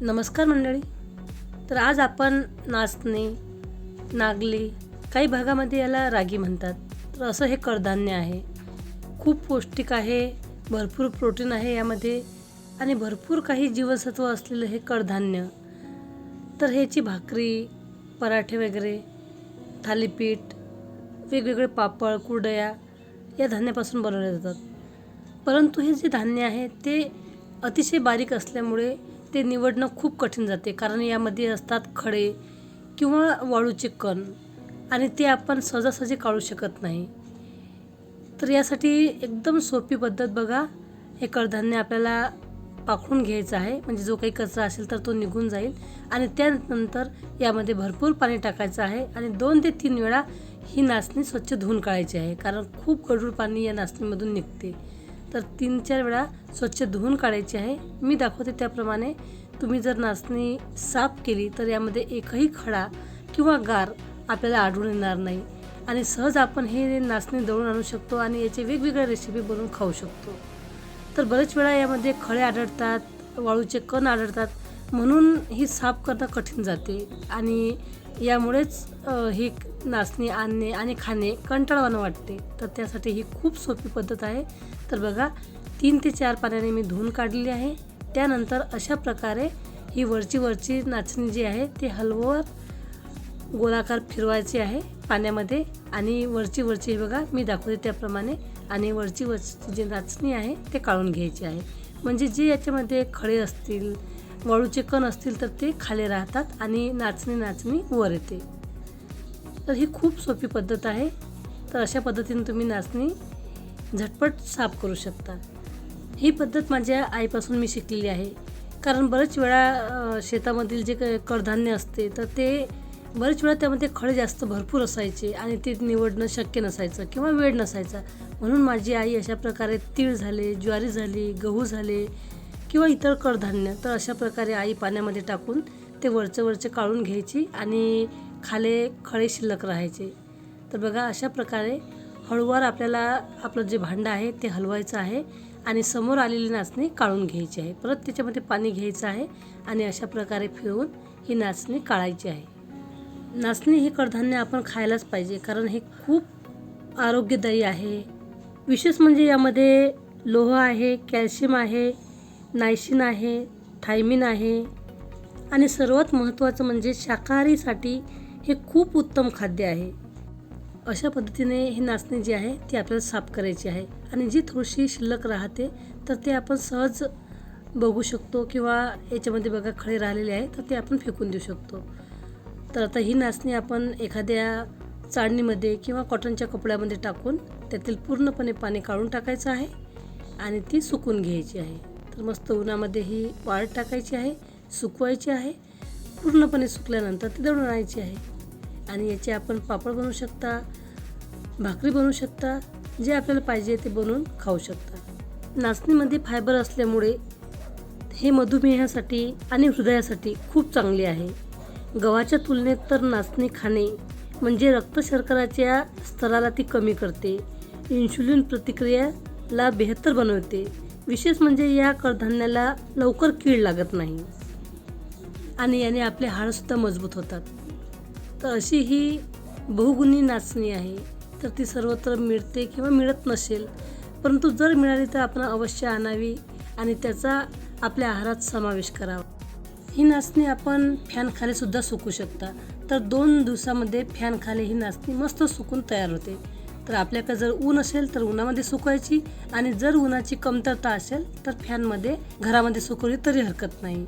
नमस्कार मंडळी. तर आज आपण नाचणे नागली काही भागामध्ये याला रागी म्हणतात. तर असं हे कडधान्य आहे. खूप पौष्टिक आहे भरपूर प्रोटीन आहे यामध्ये आणि भरपूर काही जीवनसत्व असलेलं हे कडधान्य. तर ह्याची भाकरी पराठे वगैरे थालीपीठ वेगवेगळे पापड कुरडया या धान्यापासून बनवले जातात. परंतु हे जे धान्य आहे ते अतिशय बारीक असल्यामुळे ते निवडणं खूप कठीण जाते. कारण यामध्ये असतात खडे किंवा वाळूचे कण. आणि ते आपण सहजासहजी काढू शकत नाही. तर यासाठी एकदम सोपी पद्धत बघा. हे कडधान्य आपल्याला पाखडून घ्यायचं आहे. म्हणजे जो काही कचरा असेल तर तो निघून जाईल. आणि त्यानंतर यामध्ये भरपूर पाणी टाकायचं आहे. आणि दोन ते तीन वेळा ही नाचणी स्वच्छ धुवून काढायची आहे. कारण खूप गढूळ पाणी या नाचणीमधून निघते. तर तीन चार वेळा स्वच्छ धुवून काढायची आहे. मी दाखवते त्याप्रमाणे तुम्ही जर नाचणी साफ केली तर यामध्ये एकही खडा किंवा गार आपल्याला आढळून येणार नाही. आणि सहज आपण हे नाचणी दळून आणू शकतो आणि याचे वेगवेगळ्या रेसिपी बनवून खाऊ शकतो. तर बरेच वेळा यामध्ये खळे आढळतात वाळूचे कण आढळतात म्हणून ही साफ करणं कठीण जाते. आणि यामुळेच ही नाचणी आणणे आणि खाणे कंटाळवाणं वाटते. तर त्यासाठी ही खूप सोपी पद्धत आहे. तर बघा तीन ते चार पाण्याने मी धुवून काढलेली आहे. त्यानंतर अशा प्रकारे ही वरची वरची नाचणी जी आहे ती हलवून गोलाकार फिरवायची आहे पाण्यामध्ये. आणि वरची वरची बघा मी दाखवते त्याप्रमाणे. आणि वरची वरची जी नाचणी आहे ते काढून घ्यायची आहे. म्हणजे जे याच्यामध्ये खडे असतील वाळूचे कण असतील तर ते खाली राहतात आणि नाचणी नाचणी वर येते. तर ही खूप सोपी पद्धत आहे. तर अशा पद्धतीने तुम्ही नाचणी झटपट साफ करू शकता. ही पद्धत माझ्या आईपासून मी शिकलेली आहे. कारण बरेच वेळा शेतामधील जे काही कडधान्य असते तर ते बरेच वेळा त्यामध्ये खळे जास्त भरपूर असायचे आणि ते निवडणं शक्य नसायचं किंवा वेळ नसायचा. म्हणून माझी आई अशा प्रकारे तीळ झाले ज्वारी झाली गहू झाले किंवा इतर कडधान्य तर अशा प्रकारे आई पाण्यामध्ये टाकून ते वरचे वरचे काढून घ्यायची आणि खाले खडे शिल्लक राहायचे. तर बघा अशा प्रकारे हळूवार आपल्याला आपलं जे भांडं आहे ते हलवायचं आहे आणि समोर आलेली नाचणी काढून घ्यायची आहे. परत त्याच्यामध्ये पाणी घ्यायचं आहे आणि अशा प्रकारे फिरवून ही नाचणी काढायची आहे. नाचणी हे कडधान्य आपण खायलाच पाहिजे कारण हे खूप आरोग्यदायी आहे. विशेष म्हणजे यामध्ये लोह आहे कॅल्शियम आहे नायसिन आहे थायमिन आहे. आणि सर्वात महत्त्वाचं म्हणजे शाकाहारीसाठी हे खूप उत्तम खाद्य आहे. अशा पद्धतीने ही नाचणी जी आहे ती आपल्याला साफ करायची आहे. आणि जी थोडीशी शिल्लक राहते तर ते आपण सहज बघू शकतो किंवा याच्यामध्ये बघा खडे राहिलेले आहे तर ते आपण फेकून देऊ शकतो. तर आता ही नाचणी आपण एखाद्या चाळणीमध्ये किंवा कॉटनच्या कपड्यामध्ये टाकून त्यातील पूर्णपणे पाणी काढून टाकायचं आहे आणि ती सुकून घ्यायची आहे. तर मस्त उन्हामध्ये ही वाळत टाकायची आहे सुकवायची आहे. पूर्णपणे सुकल्यानंतर ती दळून आणायची आहे. आणि याचे आपण पापड बनवू शकता भाकरी बनवू शकता जे आपल्याला पाहिजे ते बनवून खाऊ शकता. नाचणीमध्ये फायबर असल्यामुळे हे मधुमेहासाठी आणि हृदयासाठी खूप चांगले आहे. गव्हाच्या तुलनेत तर नाचणी खाणे म्हणजे रक्तशर्कराच्या स्तराला ती कमी करते. इन्शुलिन प्रतिक्रियाला बेहतर बनवते. विशेष म्हणजे या कडधान्याला लवकर कीड लागत नाही. आणि याने आपले हाडसुद्धा मजबूत होतात. तर अशी ही बहुगुणी नाचणी आहे. तर ती सर्वत्र मिळते किंवा मिळत नसेल परंतु जर मिळाली तर आपण अवश्य आणावी आणि त्याचा आपल्या आहारात समावेश करावा. ही नाचणी आपण फॅनखालीसुद्धा सुद्धा सुकू शकता. तर दोन दिवसामध्ये फॅनखाली ही नाचणी मस्त सुकून तयार होते. तर आपल्याकडे जर ऊन असेल तर उन्हामध्ये सुकवायची आणि जर उन्हाची कमतरता असेल तर फॅनमध्ये घरामध्ये सुकवली तरी हरकत नाही.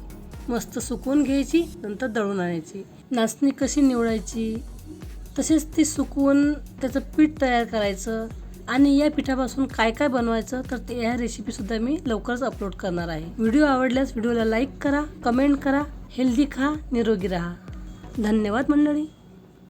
मस्त सुकवून घ्यायची नंतर दळून आणायची. नाचणी कशी निवडायची? तसेच ती सुकवून त्याचं पीठ तयार करायचं आणि या पिठापासून काय काय बनवायचं तर ते ह्या रेसिपीसुद्धा मी लवकरच अपलोड करणार आहे. व्हिडिओ आवडल्यास व्हिडिओला लाईक करा कमेंट करा हेल्दी खा निरोगी राहा. धन्यवाद मंडळी.